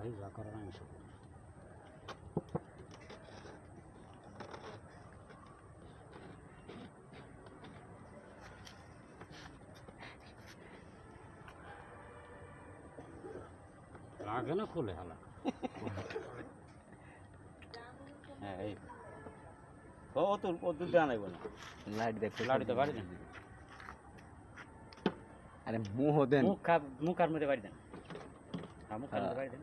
সব করব। লাগে না খুলে হালা। হ্যাঁ এই। ও তোর দেওয়া লাগবে না। লাইট দেখো লাড়ি তো বাড়ি দেন। আরে মোহ দেন। মুখ মুখ আর মধ্যে বাড়ি দেন। হ্যাঁ মুখ আর মধ্যে বাড়ি দেন।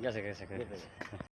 Ya sé que, sé que.